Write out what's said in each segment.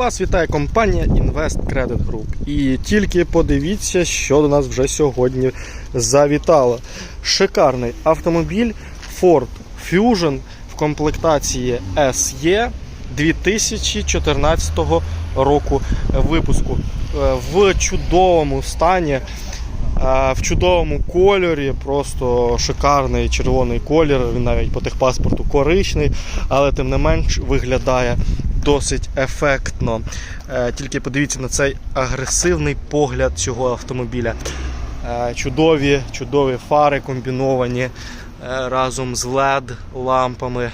Вас вітає компанія Invest Credit Group. І тільки подивіться, що до нас вже сьогодні завітало. Шикарний автомобіль Ford Fusion в комплектації SE 2014 року випуску. Е, В чудовому стані. е, В чудовому кольорі, просто шикарний червоний колір. Він навіть по техпаспорту коричний, але тим не менш виглядає досить ефектно. Е, Тільки подивіться на цей агресивний погляд цього автомобіля. Е, Чудові, чудові фари комбіновані е, разом з LED лампами,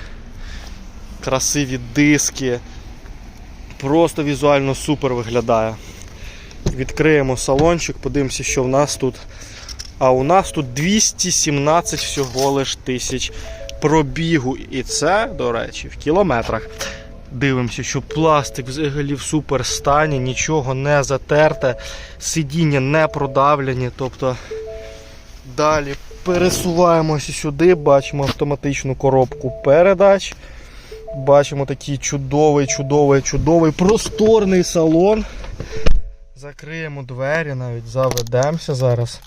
красиві диски. Просто візуально супер виглядає. Відкриємо салончик, подивимося, що в нас тут. А у нас тут 217 всього лиш тисяч пробігу. І це, до речі, в кілометрах. Дивимося, що пластик взагалі в супер стані, нічого не затерте, сидіння не продавлені. Тобто далі пересуваємося сюди, бачимо автоматичну коробку передач. Бачимо такий чудовий, чудовий, чудовий просторний салон. Закриємо двері, навіть заведемося зараз.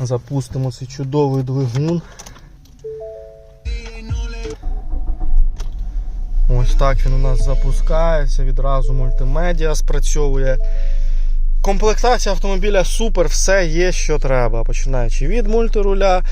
Запустимо цей чудовий двигун. Ось так він у нас запускається, відразу мультимедіа спрацьовує. Комплектація автомобіля супер, все є, що треба. Починаючи від мультируля,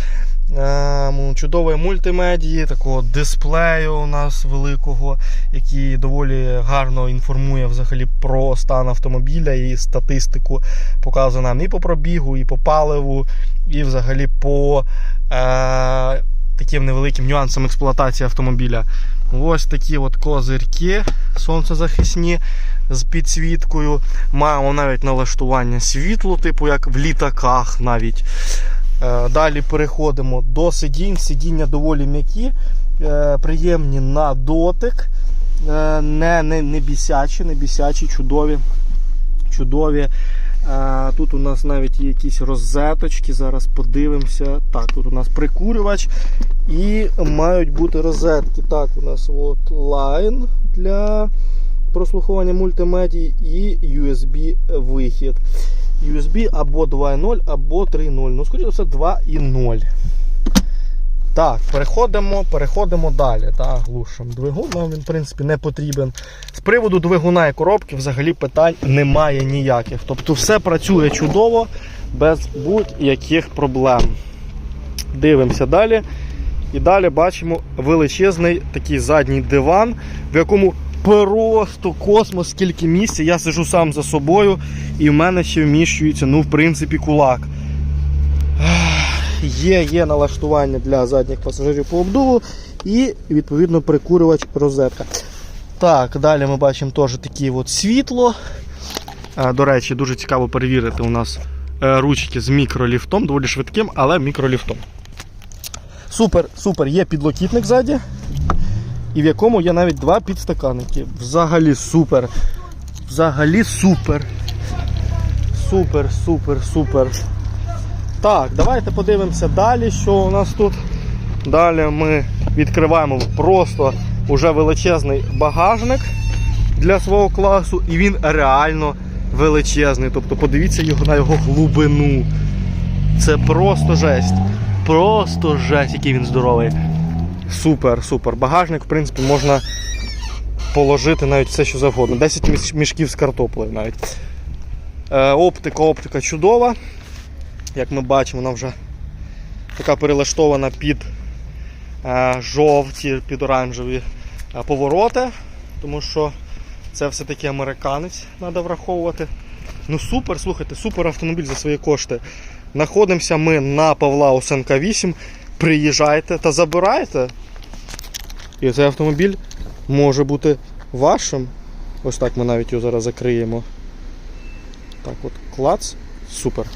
е, чудової мультимедії, такого дисплею у нас великого, який доволі гарно інформує взагалі про стан автомобіля і статистику показує нам і по пробігу, і по паливу, і взагалі по е, таким невеликим нюансам експлуатації автомобіля. Ось такі от козирки сонцезахисні з підсвіткою. Маємо навіть налаштування світлу, типу як в літаках навіть. Е, Далі переходимо до сидінь. Сидіння доволі м'які, е, приємні на дотик, е, не, не, не бісячі, не бісячі, чудові. чудові. Е, Тут у нас навіть є якісь розеточки. Зараз подивимося. Так, тут у нас прикурювач і мають бути розетки. Так, у нас от лайн для прослуховування мультимедії і USB вихід. USB або 2.0, або 3.0. Ну, скоріше все, 2.0. Так, переходимо, переходимо далі. Так, глушимо двигун, нам він, в принципі, не потрібен. З приводу двигуна і коробки взагалі питань немає ніяких. Тобто все працює чудово, без будь-яких проблем. Дивимося далі. І далі бачимо величезний такий задній диван, в якому просто космос, скільки місця. Я сижу сам за собою, і в мене ще вміщується, ну, в принципі, кулак. Є, є налаштування для задніх пасажирів по обдуву і, відповідно, прикурювач розетка. Так, далі ми бачимо теж таке от світло. До речі, дуже цікаво перевірити у нас е, ручки з мікроліфтом, доволі швидким, але мікроліфтом. Супер, супер, є підлокітник ззаді, і в якому є навіть два підстаканники. Взагалі супер. Взагалі супер. Супер, супер, супер. Так, давайте подивимося далі, що у нас тут. Далі ми відкриваємо просто уже величезний багажник для свого класу, і він реально величезний. Тобто подивіться його на його глибину. Це просто жесть. Просто жесть, який він здоровий. Супер, супер. Багажник, в принципі, можна положити навіть все, що завгодно. 10 мішків з картоплею навіть. Е, оптика, оптика чудова. Як ми бачимо, вона вже така перелаштована під е, жовті, під оранжеві е, повороти, тому що це все-таки американець, треба враховувати. Ну супер, слухайте, супер автомобіль за свої кошти. Знаходимося ми на Павла Осенка 8. Приїжджайте та забирайте. І цей автомобіль може бути вашим. Ось так ми навіть його зараз закриємо. Так от, клац. Супер.